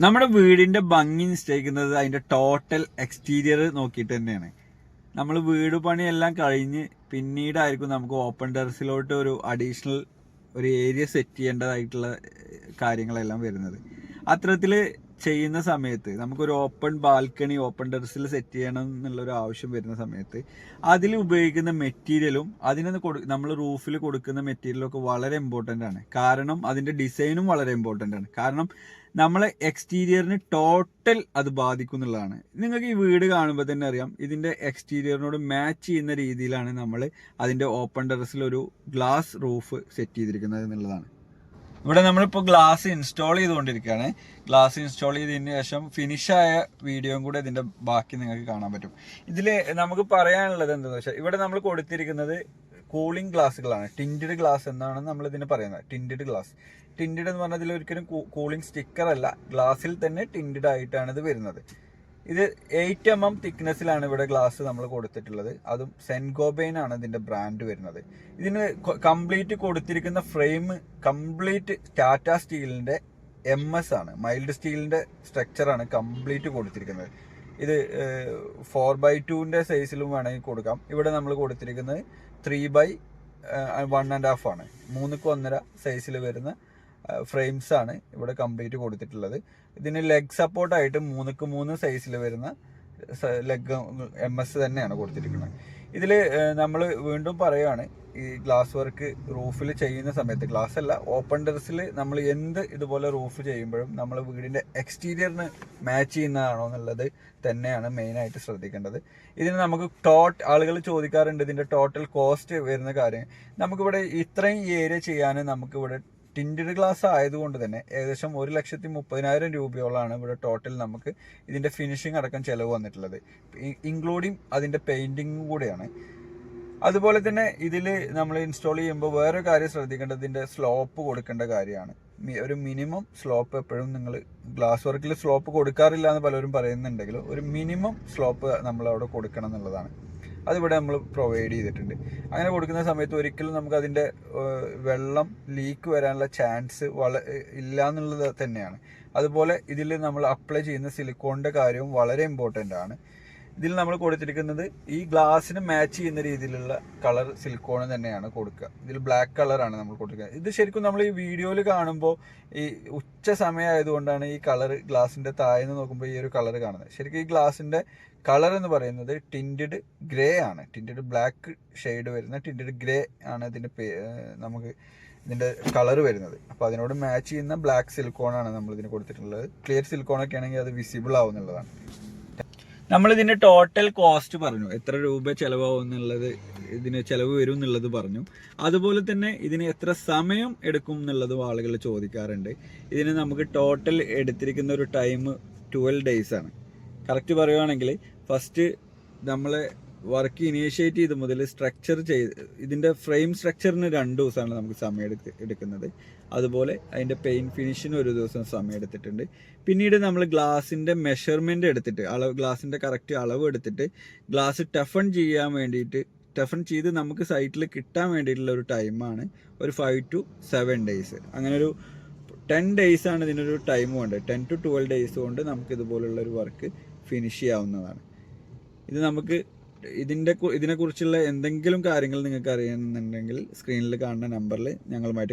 നമ്മുടെ വീടിന്റെ ഭംഗി നിശ്ചയിക്കുന്നത് അതിന്റെ ടോട്ടൽ എക്സ്റ്റീരിയർ നോക്കിയിട്ട് തന്നെയാണ്. നമ്മൾ വീട് പണിയെല്ലാം കഴിഞ്ഞ് പിന്നീടായിരിക്കും നമുക്ക് ഓപ്പൺ ടെറസിലോട്ട് ഒരു അഡീഷണൽ ഒരു ഏരിയ സെറ്റ് ചെയ്യേണ്ടതായിട്ടുള്ള കാര്യങ്ങളെല്ലാം വരുന്നത്. അത്തരത്തിൽ ചെയ്യുന്ന സമയത്ത് നമുക്കൊരു ഓപ്പൺ ബാൽക്കണി ഓപ്പൺ ടെറസിൽ സെറ്റ് ചെയ്യണം എന്നുള്ള ഒരു ആവശ്യം വരുന്ന സമയത്ത് അതിൽ ഉപയോഗിക്കുന്ന മെറ്റീരിയലും അതിന് കൊടു നമ്മൾ റൂഫിൽ കൊടുക്കുന്ന മെറ്റീരിയലൊക്കെ വളരെ ഇമ്പോർട്ടന്റ് ആണ്. കാരണം അതിന്റെ ഡിസൈനും വളരെ ഇമ്പോർട്ടന്റ് ആണ്. കാരണം നമ്മളെ എക്സ്റ്റീരിയറിന് ടോട്ടൽ അത് ബാധിക്കും എന്നുള്ളതാണ് നിങ്ങൾക്ക് ഈ വീട് കാണുമ്പോൾ തന്നെ അറിയാം ഇതിന്റെ എക്സ്റ്റീരിയറിനോട് മാച്ച് ചെയ്യുന്ന രീതിയിലാണ് നമ്മൾ അതിന്റെ ഓപ്പൺ ടെറസിൽ ഒരു ഗ്ലാസ് റൂഫ് സെറ്റ് ചെയ്തിരിക്കുന്നത് എന്നുള്ളതാണ്. ഇവിടെ നമ്മളിപ്പോൾ ഗ്ലാസ് ഇൻസ്റ്റാൾ ചെയ്തുകൊണ്ടിരിക്കുകയാണ്. ഗ്ലാസ് ഇൻസ്റ്റാൾ ചെയ്തതിന് ശേഷം ഫിനിഷായ വീഡിയോയും കൂടെ ഇതിന്റെ ബാക്കി നിങ്ങൾക്ക് കാണാൻ പറ്റും. ഇതിൽ നമുക്ക് പറയാനുള്ളത് എന്താണെന്ന് വെച്ചാൽ ഇവിടെ നമ്മൾ കൊടുത്തിരിക്കുന്നത് കൂളിംഗ് ഗ്ലാസ്സുകളാണ് ടിന്റഡ് ഗ്ലാസ് എന്നാണ് നമ്മൾ ഇതിന് പറയുന്നത്. ടിന്റഡ് ഗ്ലാസ് ടിന്റഡ് എന്ന് പറഞ്ഞാൽ ഇതിൽ ഒരിക്കലും കൂളിംഗ് സ്റ്റിക്കർ അല്ല ഗ്ലാസ്സിൽ തന്നെ ടിന്റഡ് ആയിട്ടാണ് ഇത് വരുന്നത്. ഇത് എയ്റ്റ് എം എം തിക്നെസ്സിലാണ് ഇവിടെ ഗ്ലാസ് നമ്മൾ കൊടുത്തിട്ടുള്ളത്. അതും സെൻഗോബെയിൻ ആണ് ഇതിന്റെ ബ്രാൻഡ് വരുന്നത്. ഇതിന് കംപ്ലീറ്റ് കൊടുത്തിരിക്കുന്ന ഫ്രെയിം കംപ്ലീറ്റ് ടാറ്റ സ്റ്റീലിന്റെ എം എസ് ആണ്. മൈൽഡ് സ്റ്റീലിന്റെ സ്ട്രക്ചറാണ് കംപ്ലീറ്റ് കൊടുത്തിരിക്കുന്നത്. ഇത് ഫോർ ബൈ ടുവിന്റെ സൈസിലും വേണമെങ്കിൽ കൊടുക്കാം. ഇവിടെ നമ്മൾ കൊടുത്തിരിക്കുന്നത് three by one and half ആണ്. മൂന്നുക്ക് ഒന്നര സൈസിൽ വരുന്ന ഫ്രെയിംസ് ആണ് ഇവിടെ കംപ്ലീറ്റ് കൊടുത്തിട്ടുള്ളത്. ഇതിന് ലെഗ് സപ്പോർട്ടായിട്ട് മൂന്നുക്ക് മൂന്ന് സൈസിൽ വരുന്ന ലെഗ് എം എസ് തന്നെയാണ് കൊടുത്തിരിക്കുന്നത്. ഇതിൽ നമ്മൾ വീണ്ടും പറയുകയാണ് ഈ ഗ്ലാസ് വർക്ക് റൂഫിൽ ചെയ്യുന്ന സമയത്ത് ഗ്ലാസ് അല്ല ഓപ്പൺ ടെറസിൽ നമ്മൾ എന്ത് ഇതുപോലെ റൂഫ് ചെയ്യുമ്പോഴും നമ്മൾ വീടിന്റെ എക്സ്റ്റീരിയറിന് മാച്ച് ചെയ്യുന്നതാണോ എന്നുള്ളത് തന്നെയാണ് മെയിനായിട്ട് ശ്രദ്ധിക്കേണ്ടത്. ഇതിന് നമുക്ക് ടോട്ട് ആളുകൾ ചോദിക്കാറുണ്ട് ഇതിന്റെ ടോട്ടൽ കോസ്റ്റ് വരുന്ന കാര്യം. നമുക്കിവിടെ ഇത്രയും ഏരിയ ചെയ്യാൻ നമുക്കിവിടെ ടിന്റഡ് ഗ്ലാസ് ആയതുകൊണ്ട് തന്നെ ഏകദേശം ഒരു ലക്ഷത്തി മുപ്പതിനായിരം രൂപയോളാണ് ഇവിടെ ടോട്ടൽ നമുക്ക് ഇതിന്റെ ഫിനിഷിംഗ് അടക്കം ചിലവ് വന്നിട്ടുള്ളത്. ഇൻക്ലൂഡിങ് അതിന്റെ പെയിന്റിംഗ് കൂടെയാണ്. അതുപോലെ തന്നെ ഇതിൽ നമ്മൾ ഇൻസ്റ്റാൾ ചെയ്യുമ്പോൾ വേറെ കാര്യം ശ്രദ്ധിക്കേണ്ടത് ഇതിന്റെ സ്ലോപ്പ് കൊടുക്കേണ്ട കാര്യമാണ്. ഒരു മിനിമം സ്ലോപ്പ് എപ്പോഴും നിങ്ങൾ ഗ്ലാസ് വർക്കിൽ സ്ലോപ്പ് കൊടുക്കാറില്ല എന്ന് പലരും പറയുന്നുണ്ടെങ്കിലും ഒരു മിനിമം സ്ലോപ്പ് നമ്മൾ അവിടെ കൊടുക്കണം എന്നുള്ളതാണ്. അതിവിടെ നമ്മൾ പ്രൊവൈഡ് ചെയ്തിട്ടുണ്ട്. അങ്ങനെ കൊടുക്കുന്ന സമയത്ത് ഒരിക്കലും നമുക്ക് അതിന്റെ വെള്ളം ലീക്ക് വരാനുള്ള ചാൻസ് വള ഇല്ല എന്നുള്ളത് തന്നെയാണ്. അതുപോലെ ഇതിൽ നമ്മൾ അപ്ലൈ ചെയ്യുന്ന സിലിക്കോണിന്റെ കാര്യവും വളരെ ഇമ്പോർട്ടന്റ് ആണ്. ഇതിൽ നമ്മൾ കൊടുത്തിരിക്കുന്നത് ഈ ഗ്ലാസ്സിന് മാച്ച് ചെയ്യുന്ന രീതിയിലുള്ള കളർ സിലിക്കോൺ തന്നെയാണ് കൊടുക്കുക. ഇതിൽ ബ്ലാക്ക് കളറാണ് നമ്മൾ കൊടുക്കുക. ഇത് ശരിക്കും നമ്മൾ ഈ വീഡിയോയിൽ കാണുമ്പോൾ ഈ ഉച്ച സമയമായതുകൊണ്ടാണ് ഈ കളർ ഗ്ലാസിന്റെ താഴ്ന്ന് നോക്കുമ്പോൾ ഈ ഒരു കളർ കാണുന്നത്. ശരിക്കും ഈ ഗ്ലാസിന്റെ കളർ എന്ന് പറയുന്നത് ടിന്റഡ് ഗ്രേ ആണ്. ടിന്റഡ് ബ്ലാക്ക് ഷെയ്ഡ് വരുന്ന ടിന്റഡ് ഗ്രേ ആണ് ഇതിന്റെ നമുക്ക് ഇതിന്റെ കളർ വരുന്നത്. അപ്പോൾ അതിനോട് മാച്ച് ചെയ്യുന്ന ബ്ലാക്ക് സിൽക്കോൺ ആണ് നമ്മൾ ഇതിന് കൊടുത്തിട്ടുള്ളത്. ക്ലിയർ സിൽക്കോൺ ഒക്കെ ആണെങ്കിൽ അത് വിസിബിൾ ആവും എന്നുള്ളതാണ് നമ്മൾ ഇതിന്റെ ടോട്ടൽ കോസ്റ്റ് പറഞ്ഞു. എത്ര രൂപ ചെലവാകും എന്നുള്ളത് ഇതിന് ചെലവ് വരും എന്നുള്ളത് പറഞ്ഞു. അതുപോലെ തന്നെ ഇതിന് എത്ര സമയം എടുക്കും എന്നുള്ളതും ആളുകൾ ചോദിക്കാറുണ്ട്. ഇതിന് നമുക്ക് ടോട്ടൽ എടുത്തിരിക്കുന്ന ഒരു ടൈം ട്വൽവ് ഡേയ്സ് ആണ്. കറക്റ്റ് പറയുവാണെങ്കിൽ ഫസ്റ്റ് നമ്മൾ വർക്ക് ഇനീഷ്യേറ്റ് ചെയ്ത് മുതൽ സ്ട്രക്ചർ ചെയ്ത് ഇതിന്റെ ഫ്രെയിം സ്ട്രക്ചറിന് രണ്ട് ദിവസമാണ് നമുക്ക് സമയം എടുത്ത് എടുക്കുന്നത്. അതുപോലെ അതിന്റെ പെയിന്റ് ഫിനിഷിന് ഒരു ദിവസം സമയം എടുത്തിട്ടുണ്ട്. പിന്നീട് നമ്മൾ ഗ്ലാസിന്റെ മെഷർമെന്റ് എടുത്തിട്ട് അളവ് ഗ്ലാസിന്റെ കറക്റ്റ് അളവ് എടുത്തിട്ട് ഗ്ലാസ് ടഫൺ ചെയ്യാൻ വേണ്ടിയിട്ട് ടഫൺ ചെയ്ത് നമുക്ക് സൈറ്റിൽ കിട്ടാൻ വേണ്ടിയിട്ടുള്ള ഒരു ടൈമാണ് ഒരു ഫൈവ് ടു സെവൻ ഡേയ്സ് അങ്ങനെ ഒരു ടെൻ ഡേയ്സ് ആണ് ഇതിനൊരു ടൈം കൊണ്ട് ടെൻ ടു ട്വൽവ് ഡേയ്സ് കൊണ്ട് നമുക്ക് ഇതുപോലുള്ള ഒരു വർക്ക് ഫിനിഷ് ചെയ്യാവുന്നതാണ്. ഇത് നമുക്ക് ഇതിന്റെ ഇതിനെക്കുറിച്ചുള്ള എന്തെങ്കിലും കാര്യങ്ങൾ നിങ്ങൾക്ക് അറിയുന്നുണ്ടെങ്കിൽ സ്ക്രീനിൽ കാണുന്ന നമ്പറിൽ ഞങ്ങളുമായിട്ട്